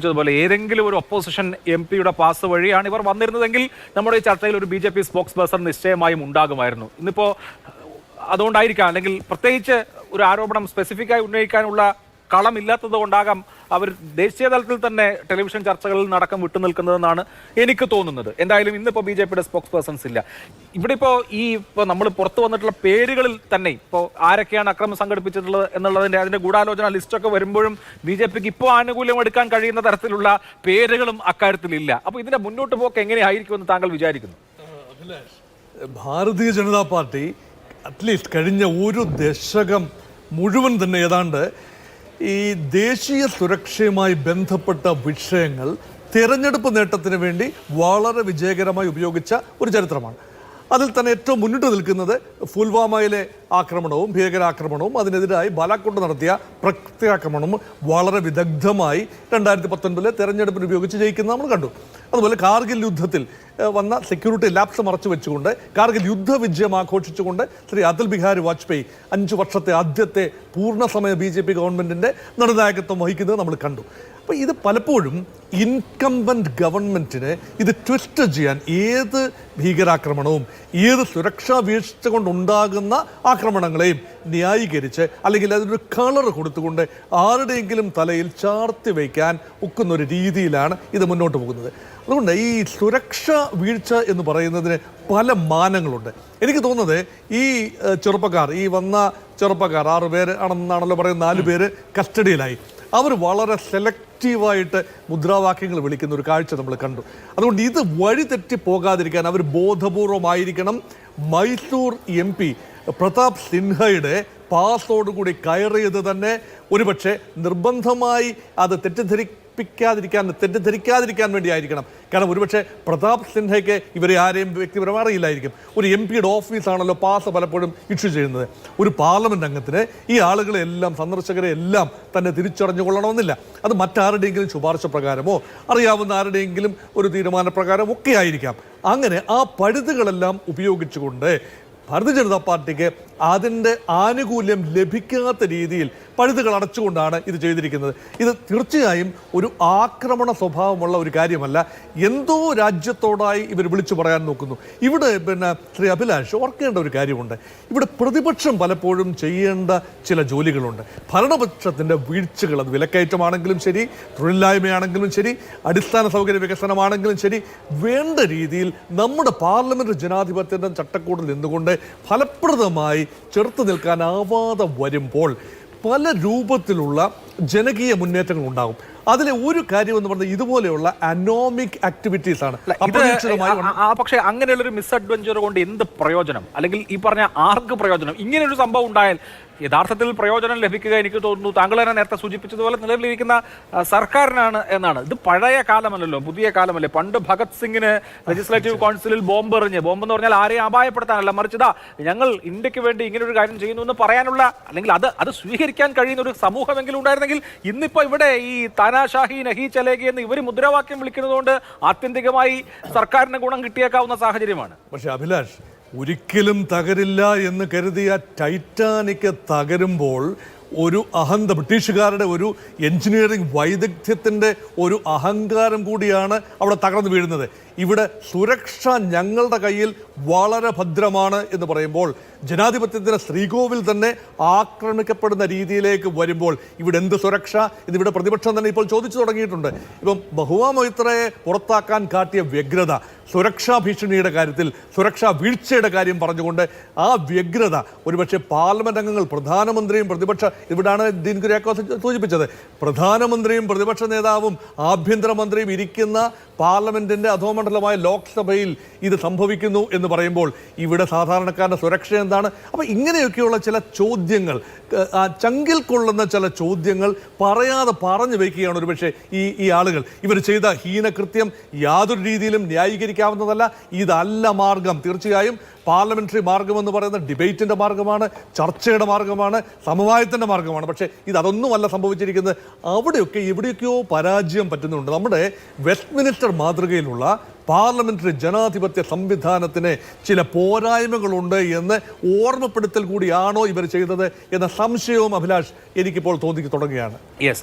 പോലെ ഏതെങ്കിലും ഒരു ഒപ്പോസിഷൻ എം പിയുടെ പാസ് വഴിയാണ് ഇവർ വന്നിരുന്നതെങ്കിൽ നമ്മുടെ ഈ ചർച്ചയിൽ ഒരു B J P spokesperson നിശ്ചയമായും ഉണ്ടാകുമായിരുന്നു. ഇന്നിപ്പോ അതുകൊണ്ടായിരിക്കാം. അല്ലെങ്കിൽ പ്രത്യേകിച്ച് ഒരു ആരോപണം സ്പെസിഫിക്കായി ഉന്നയിക്കാനുള്ള കളമില്ലാത്തത് കൊണ്ടാകാം അവർ ദേശീയ തലത്തിൽ തന്നെ ടെലിവിഷൻ ചർച്ചകളിൽ നടക്കം വിട്ടുനിൽക്കുന്നതെന്നാണ് എനിക്ക് തോന്നുന്നത്. എന്തായാലും ഇന്നിപ്പോൾ ബി ജെ പിയുടെ സ്പോക്സ് പേഴ്സൺസ് ഇല്ല. ഇവിടെ ഇപ്പോൾ ഈ ഇപ്പോൾ നമ്മൾ പുറത്തു വന്നിട്ടുള്ള പേരുകളിൽ തന്നെ ഇപ്പോൾ ആരൊക്കെയാണ് അക്രമം സംഘടിപ്പിച്ചിട്ടുള്ളത് എന്നുള്ളതിന്റെ അതിന്റെ ഗൂഢാലോചന ലിസ്റ്റൊക്കെ വരുമ്പോഴും ബി ജെ പിക്ക് ഇപ്പോൾ ആനുകൂല്യം എടുക്കാൻ കഴിയുന്ന തരത്തിലുള്ള പേരുകളും അക്കാര്യത്തിലില്ല അപ്പോൾ ഇതിന്റെ മുന്നോട്ട് പോക്ക് എങ്ങനെയായിരിക്കുമെന്ന് താങ്കൾ വിചാരിക്കുന്നു? ഭാരതീയ ജനതാ പാർട്ടി അറ്റ്ലീസ്റ്റ് കഴിഞ്ഞ ഒരു ദശകം മുഴുവൻ തന്നെ ഏതാണ്ട് ഈ ദേശീയ സുരക്ഷയുമായി ബന്ധപ്പെട്ട വിഷയങ്ങൾ തിരഞ്ഞെടുപ്പ് നേട്ടത്തിന് വേണ്ടി വളരെ വിജയകരമായി ഉപയോഗിച്ച ഒരു ചരിത്രമാണ്. അതിൽ തന്നെ ഏറ്റവും മുന്നിട്ട് നിൽക്കുന്നത് പുൽവാമയിലെ ആക്രമണവും ഭീകരാക്രമണവും അതിനെതിരായി ബാലാക്കോട്ട് നടത്തിയ പ്രത്യാക്രമണവും വളരെ വിദഗ്ധമായി രണ്ടായിരത്തി പത്തൊൻപതിലെ തെരഞ്ഞെടുപ്പിന് ഉപയോഗിച്ച് ജയിക്കുന്നത് നമ്മൾ കണ്ടു. അതുപോലെ കാർഗിൽ യുദ്ധത്തിൽ വന്ന സെക്യൂരിറ്റി ലാപ്സ് മറച്ചു വെച്ചുകൊണ്ട് കാർഗിൽ യുദ്ധ വിജയം ആഘോഷിച്ചുകൊണ്ട് ശ്രീ അടൽ ബിഹാരി വാജ്പേയി അഞ്ചു വർഷത്തെ ആദ്യത്തെ പൂർണസമയ ബി ജെ പി ഗവൺമെന്റിന്റെ നിർണായകത്വം വഹിക്കുന്നത് നമ്മൾ കണ്ടു. അപ്പോൾ ഇത് പലപ്പോഴും ഇൻകംബന്റ് ഗവൺമെന്റിന് ഇത് ട്വിസ്റ്റ് ചെയ്യാൻ ഏത് ഭീകരാക്രമണവും ഏത് സുരക്ഷാ വീഴ്ച കൊണ്ടുണ്ടാകുന്ന ആക്രമണങ്ങളെയും ന്യായീകരിച്ച് അല്ലെങ്കിൽ അതിനൊരു കളർ കൊടുത്തുകൊണ്ട് ആരുടെയെങ്കിലും തലയിൽ ചാർത്തി വയ്ക്കാൻ ഒക്കുന്ന ഒരു രീതിയിലാണ് ഇത് മുന്നോട്ട് പോകുന്നത്. അതുകൊണ്ട് ഈ സുരക്ഷാ വീഴ്ച എന്ന് പറയുന്നതിന് പല മാനങ്ങളുണ്ട്. എനിക്ക് തോന്നുന്നത് ഈ ചെറുപ്പക്കാർ ഈ വന്ന ചെറുപ്പക്കാർ ആറ് പേര് ആണെന്നാണല്ലോ പറയുന്നത് നാല് പേര് കസ്റ്റഡിയിലായി. അവർ വളരെ സെലക്റ്റീവായിട്ട് മുദ്രാവാക്യങ്ങൾ വിളിക്കുന്ന ഒരു കാഴ്ച നമ്മൾ കണ്ടു. അതുകൊണ്ട് ഇത് വഴി തെറ്റി പോകാതിരിക്കാൻ അവർ ബോധപൂർവമായിരിക്കണം. മൈസൂർ എം പി പ്രതാപ് സിൻഹയുടെ പാസോടുകൂടി കയറിയത് തന്നെ ഒരുപക്ഷെ നിർബന്ധമായി അത് തെറ്റിദ്ധരിപ്പിക്കാതിരിക്കാൻ തെറ്റിദ്ധരിക്കാതിരിക്കാൻ വേണ്ടിയായിരിക്കണം. കാരണം ഒരുപക്ഷെ പ്രതാപ് സിൻഹയ്ക്ക് ഇവരെ ആരെയും വ്യക്തിപരമായി അറിയില്ലായിരിക്കും. ഒരു എം പിയുടെ ഓഫീസാണല്ലോ പാസ് പലപ്പോഴും ഇഷ്യൂ ചെയ്യുന്നത്. ഒരു പാർലമെന്റ് അംഗത്തിന് ഈ ആളുകളെ എല്ലാം സന്ദർശകരെ എല്ലാം തന്നെ തിരിച്ചറിഞ്ഞു കൊള്ളണമെന്നില്ല അത് മറ്റാരുടെയെങ്കിലും ശുപാർശ പ്രകാരമോ അറിയാവുന്ന ആരുടെയെങ്കിലും ഒരു തീരുമാനപ്രകാരം ഒക്കെ ആയിരിക്കാം. അങ്ങനെ ആ പഴുതുകളെല്ലാം ഉപയോഗിച്ചുകൊണ്ട് ഭാരതീയ ജനതാ പാർട്ടിക്ക് അതിന്റെ ആനുകൂല്യം ലഭിക്കാത്ത രീതിയിൽ പഴുതുകൾ അടച്ചുകൊണ്ടാണ് ഇത് ചെയ്തിരിക്കുന്നത്. ഇത് തീർച്ചയായും ഒരു ആക്രമണ സ്വഭാവമുള്ള ഒരു കാര്യമല്ല. എന്തോ രാജ്യത്തോടായി ഇവർ വിളിച്ചു പറയാൻ നോക്കുന്നു. ഇവിടെ പിന്നെ ശ്രീ അഭിലാഷ് ഓർക്കേണ്ട ഒരു കാര്യമുണ്ട്. ഇവിടെ പ്രതിപക്ഷം പലപ്പോഴും ചെയ്യേണ്ട ചില ജോലികളുണ്ട്. ഭരണപക്ഷത്തിന്റെ വീഴ്ചകൾ അത് വിലക്കയറ്റമാണെങ്കിലും ശരി തൊഴിലില്ലായ്മയാണെങ്കിലും ശരി അടിസ്ഥാന സൗകര്യ വികസനമാണെങ്കിലും ശരി വേണ്ട രീതിയിൽ നമ്മുടെ പാർലമെന്റ് ജനാധിപത്യത്തിന്റെ ചട്ടക്കൂടിൽ നിന്നുകൊണ്ട് ഫലപ്രദമായി ചെറുത്ത് നിൽക്കാനാവാതെ വരുമ്പോൾ പല രൂപത്തിലുള്ള ജനകീയ മുന്നേറ്റങ്ങൾ ഉണ്ടാകും. അതിലെ ഒരു കാര്യം എന്ന് പറഞ്ഞാൽ ഇതുപോലെയുള്ള അനോമിക് ആക്ടിവിറ്റീസ് ആണ്. പക്ഷെ അങ്ങനെയുള്ള ഒരു മിസ് അഡ്വഞ്ചർ കൊണ്ട് എന്ത് പ്രയോജനം? അല്ലെങ്കിൽ ഈ പറഞ്ഞ ആർക്ക് പ്രയോജനം? ഇങ്ങനെ ഒരു സംഭവം ഉണ്ടായാൽ യഥാർത്ഥത്തിൽ പ്രയോജനം ലഭിക്കുക എനിക്ക് തോന്നുന്നു. താങ്കൾ തന്നെ നേരത്തെ സൂചിപ്പിച്ചതുപോലെ നിലവിലിരിക്കുന്ന സർക്കാരിനാണ് എന്നാണ്. ഇത് പഴയ കാലമല്ലല്ലോ പുതിയ കാലമല്ലേ. പണ്ട് ഭഗത് സിംഗിന് ലെജിസ്ലേറ്റീവ് കൗൺസിലിൽ ബോംബ് എറിഞ്ഞ് ബോംബ് എന്ന് പറഞ്ഞാൽ ആരെയും അപായപ്പെടുത്താനല്ല മറിച്ച് ഞങ്ങൾ ഇന്ത്യയ്ക്ക് വേണ്ടി ഇങ്ങനെ ഒരു കാര്യം ചെയ്യുന്നു എന്ന് പറയാനുള്ള അല്ലെങ്കിൽ അത് അത് സ്വീകരിക്കാൻ കഴിയുന്ന ഒരു സമൂഹമെങ്കിലും ഉണ്ടായിരുന്നെങ്കിൽ ഇന്നിപ്പോൾ ഇവിടെ ഈ താനാഷാഹി നഹി ചലേഗി എന്ന് ഇവർ മുദ്രാവാക്യം വിളിക്കുന്നതുകൊണ്ട് ആത്യന്തികമായി സർക്കാരിന് ഗുണം കിട്ടിയേക്കാവുന്ന സാഹചര്യമാണ്. പക്ഷേ അഭിലാഷ് ഒരിക്കലും തകരില്ല എന്ന് കരുതിയ ടൈറ്റാനിക് തകരുമ്പോൾ ഒരു അഹന്ത ബ്രിട്ടീഷുകാരുടെ ഒരു എഞ്ചിനീയറിംഗ് വൈദഗ്ധ്യത്തിന്റെ ഒരു അഹങ്കാരം കൂടിയാണ് അവിടെ തകർന്നു വീഴുന്നത്. ഇവിടെ സുരക്ഷ ഞങ്ങളുടെ കയ്യിൽ വളരെ ഭദ്രമാണ് എന്ന് പറയുമ്പോൾ ജനാധിപത്യത്തിന്റെ ശ്രീകോവിൽ തന്നെ ആക്രമിക്കപ്പെടുന്ന രീതിയിലേക്ക് വരുമ്പോൾ ഇവിടെ എന്ത് സുരക്ഷ ഇതിവിടെ പ്രതിപക്ഷം തന്നെ ഇപ്പോൾ ചോദിച്ചു തുടങ്ങിയിട്ടുണ്ട്. ഇപ്പം ബഹുവാ പുറത്താക്കാൻ കാട്ടിയ വ്യഗ്രത സുരക്ഷാ ഭീഷണിയുടെ കാര്യത്തിൽ സുരക്ഷാ വീഴ്ചയുടെ കാര്യം പറഞ്ഞുകൊണ്ട് ആ വ്യഗ്രത ഒരുപക്ഷെ പാർലമെന്റ് അംഗങ്ങൾ പ്രധാനമന്ത്രിയും പ്രതിപക്ഷ ഇവിടാണ് ദീൻ കുര്യാക്കോസ് സൂചിപ്പിച്ചത്. പ്രധാനമന്ത്രിയും പ്രതിപക്ഷ നേതാവും ആഭ്യന്തരമന്ത്രിയും ഇരിക്കുന്ന പാർലമെന്റിന്റെ അധോമണ്ഡലമായ ലോക്സഭയിൽ ഇത് സംഭവിക്കുന്നു എന്ന് പറയുമ്പോൾ ഇവിടെ സാധാരണക്കാരന്റെ സുരക്ഷ എന്താണ്? അപ്പോൾ ഇങ്ങനെയൊക്കെയുള്ള ചില ചോദ്യങ്ങൾ ചങ്കിൽ കൊള്ളുന്ന ചില ചോദ്യങ്ങൾ പറയാതെ പറഞ്ഞു വയ്ക്കുകയാണ് ഒരുപക്ഷെ ഈ ഈ ആളുകൾ. ഇവർ ചെയ്ത ഹീനകൃത്യം യാതൊരു രീതിയിലും ന്യായീകരിക്കാവുന്നതല്ല ഇതല്ല മാർഗം. തീർച്ചയായും പാർലമെന്ററി മാർഗം എന്ന് പറയുന്ന ഡിബേറ്റിന്റെ മാർഗമാണ് ചർച്ചയുടെ മാർഗമാണ് സമവായത്തിന്റെ മാർഗമാണ്. പക്ഷേ ഇത് അതൊന്നുമല്ല സംഭവിച്ചിരിക്കുന്നത്. അവിടെയൊക്കെ എവിടെയൊക്കെയോ പരാജയം പറ്റുന്നുണ്ട്. നമ്മുടെ വെസ്റ്റ് മിനിസ്റ്റർ മാതൃകയിലുള്ള പാർലമെന്ററി ജനാധിപത്യ സംവിധാനത്തിന് ചില പോരായ്മകളുണ്ട് എന്ന് ഓർമ്മപ്പെടുത്തൽ കൂടിയാണോ ഇവർ ചെയ്തത് എന്ന സംശയവും അഭിലാഷ് എനിക്കിപ്പോൾ തോന്നി തുടങ്ങുകയാണ്. യെസ്